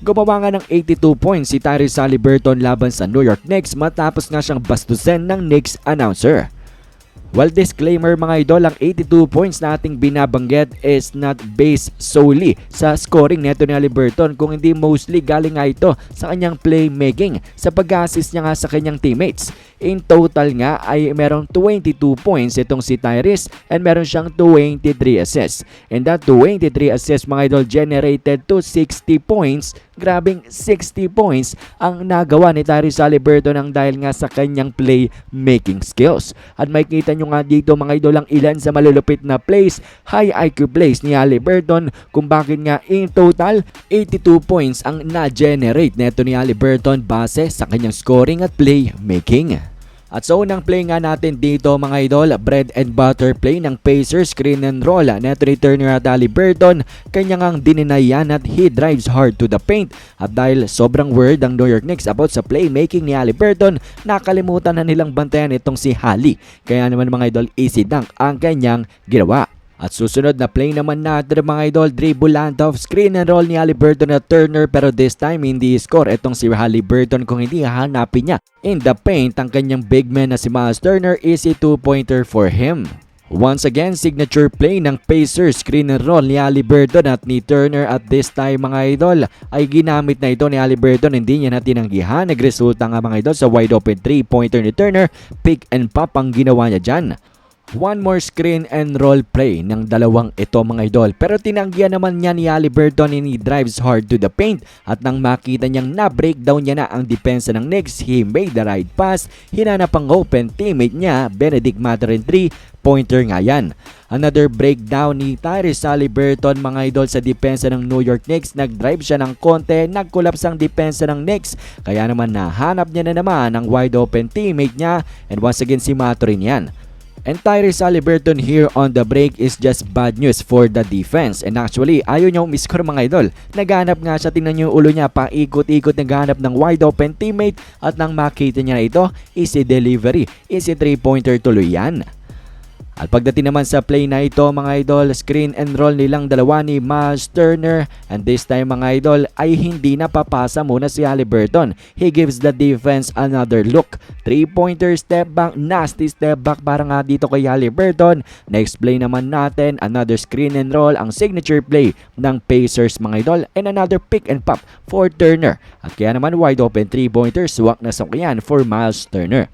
Gumawa nga ng 82 points si Tyrese Halliburton laban sa New York Knicks matapos nga siyang bastusin ng Knicks announcer. Well, disclaimer mga idol, ang 82 points na ating binabanggit is not based solely sa scoring neto ni Halliburton kung hindi mostly galing nga ito sa kanyang playmaking sa pag-assist niya nga sa kanyang teammates. In total nga ay merong 22 points itong si Tyrese and meron siyang 23 assists. And that 23 assists mga idol generated to 60 points. Grabing 60 points ang nagawa ni Tyrese Halliburton ang dahil nga sa kanyang playmaking skills. At makikita nyo nga dito mga idol ang ilan sa malulupit na plays, high IQ plays ni Halliburton kung bakit nga in total 82 points ang na-generate neto ni Halliburton base sa kanyang scoring at playmaking. At sa unang play nga natin dito mga idol, bread and butter play ng Pacers screen and roll neto ni Turner at Halliburton, kanya ngang dininayan at he drives hard to the paint. At dahil sobrang word ang New York Knicks about sa playmaking ni Halliburton, nakalimutan na nilang bantayan itong si Halley. Kaya naman mga idol, easy dunk ang kanyang ginawa. At susunod na play naman natin mga idol, dribble handoff, screen and roll ni Halliburton at Turner pero this time hindi score itong si Halliburton kung hindi hahanapin niya. In the paint, ang kanyang big man na si Miles Turner easy two-pointer for him. Once again, signature play ng Pacers screen and roll ni Halliburton at ni Turner at this time mga idol ay ginamit na ito ni Halliburton hindi niya na tinanggihan. Nagresulta nga mga idol sa wide open 3-pointer ni Turner, pick and pop ang ginawa niya dyan. One more screen and roll play ng dalawang ito mga idol. Pero tinanggihan naman niya ni Halliburton and he drives hard to the paint. At nang makita niyang na-breakdown niya na ang depensa ng Knicks, he made the right pass. Hinanap ang open teammate niya, Benedict Mathurin 3, pointer nga yan. Another breakdown ni Tyrese Halliburton mga idol sa depensa ng New York Knicks. Nag-drive siya ng konti, nag-collapse ang depensa ng Knicks. Kaya naman nahanap niya na naman ang wide open teammate niya and once again si Mathurin yan. And Tyrese Halliburton here on the break is just bad news for the defense. And actually, ayaw niya umiscore mga idol. Naghanap nga siya, tingnan niyo yung ulo niya, paikot-ikot naghanap ng wide open teammate at nang makita niya na ito, easy delivery, easy 3-pointer tuloy yan. At pagdating naman sa play na ito mga idol, screen and roll nilang dalawa ni Miles Turner and this time mga idol ay hindi napapasa muna si Halliburton. He gives the defense another look. 3-pointer step back, nasty step back para nga dito kay Halliburton. Next play naman natin, another screen and roll, ang signature play ng Pacers mga idol and another pick and pop for Turner. At kaya naman wide open 3-pointer, swak na sakyan for Miles Turner.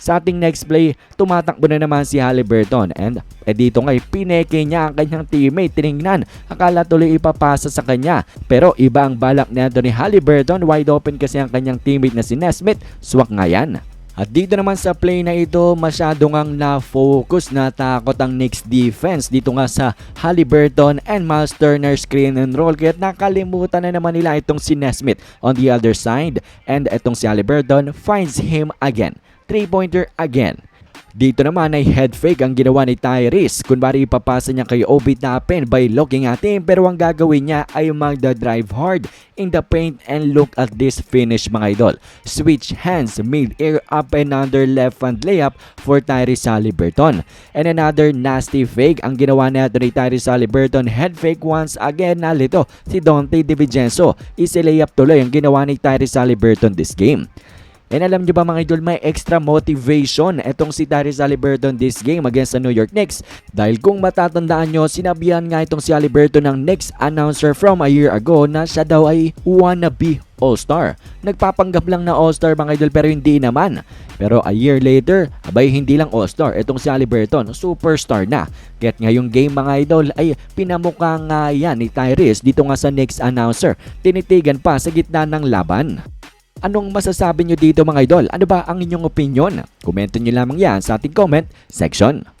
Sa ating next play, tumatakbo na naman si Halliburton and eh dito ngay pineke niya ang kanyang teammate. Tiningnan, akala tuloy ipapasa sa kanya. Pero iba ang balak ni Halliburton, wide open kasi ang kanyang teammate na si Nesmith. Swak nga yan. At dito naman sa play na ito, masyado ngang na-focus na takot ang Knicks defense dito nga sa Halliburton and Miles Turner screen and roll. Kaya nakalimutan na naman nila itong si Nesmith on the other side. And itong si Halliburton finds him again. 3-pointer again. Dito naman ay head fake ang ginawa ni Tyrese. Kunwari ipapasa niya kay Obi Toppin by looking at him pero ang gagawin niya ay magda-drive hard in the paint and look at this finish mga idol. Switch hands mid-air up and under left hand layup for Tyrese Halliburton. And another nasty fake ang ginawa natin ni Tyrese Halliburton. Head fake once again nalito si Dante DiVincenzo. Easy layup tuloy ang ginawa ni Tyrese Halliburton this game. And alam nyo ba mga idol, may extra motivation itong si Tyrese Halliburton this game against the New York Knicks. Dahil kung matatandaan nyo, sinabihan nga itong si Halliburton ng Knicks announcer from a year ago na siya daw ay wannabe All-Star. Nagpapanggap lang na All-Star mga idol pero hindi naman. Pero a year later, abay hindi lang All-Star. Itong si Halliburton, superstar na. Kaya't ngayong game mga idol ay pinamukha nga yan ni Tyrese dito nga sa Knicks announcer. Tinitigan pa sa gitna ng laban. Anong masasabi nyo dito mga idol? Ano ba ang inyong opinion? Komento nyo lamang yan sa ating comment section.